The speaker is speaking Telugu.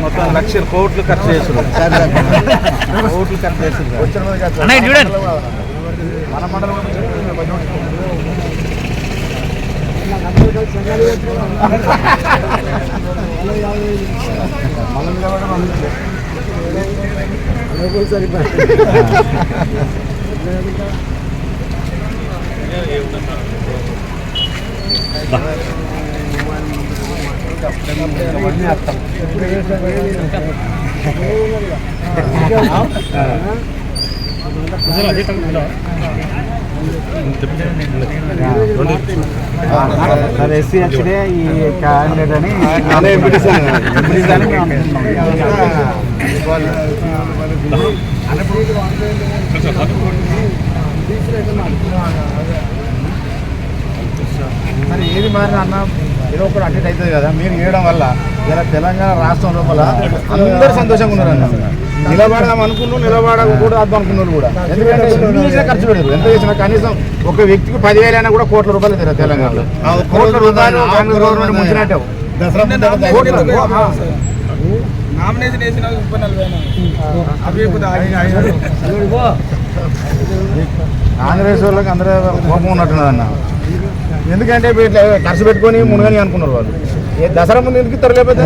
మొత్తం లక్ష కోట్లు ఖర్చు చేస్తున్నారు కోట్లు ఖర్చు చేస్తున్నారు వచ్చిన మన మండలం మనం ఎస్సీ హెచ్డే ఈ క్యాండిడేట్ అని అదే ఎంపీటీసీ ఎంపీటీసీ అని మేము అనుకుంటున్నాం. మరి ఏది మారినా అన్న ఏదో ఒకటి అటెండ్ అవుతుంది కదా మీరు చేయడం వల్ల ఇలా తెలంగాణ రాష్ట్రం లోపల అందరూ సంతోషంగా ఉన్నారు అన్న నిలబడదాం అనుకున్నాను నిలబడకూడదు అనుకున్న వాళ్ళు కూడా. ఎందుకంటే ఎన్ని చేసినా ఖర్చు పెడతారు ఎంత చేసినా కనీసం ఒక వ్యక్తికి పదివేలు అయినా కూడా కోట్ల రూపాయలు అవుతారు తెలంగాణలో. కోట్ల రూపాయలు కాంగ్రెస్ గవర్నమెంట్ ముంచినట్టు. నామినేషన్ వేసిన ముప్పై నలభై అవి కాంగ్రెస్ వాళ్ళకి అందరూ కోపం ఉన్నట్టున్నది అన్న ఎందుకంటే ఇట్లా ఖర్చు పెట్టుకొని మునగని అనుకున్నారు వాళ్ళు. ఏ దసరా ముందు ఎందుకు ఇస్తారు లేకపోతే?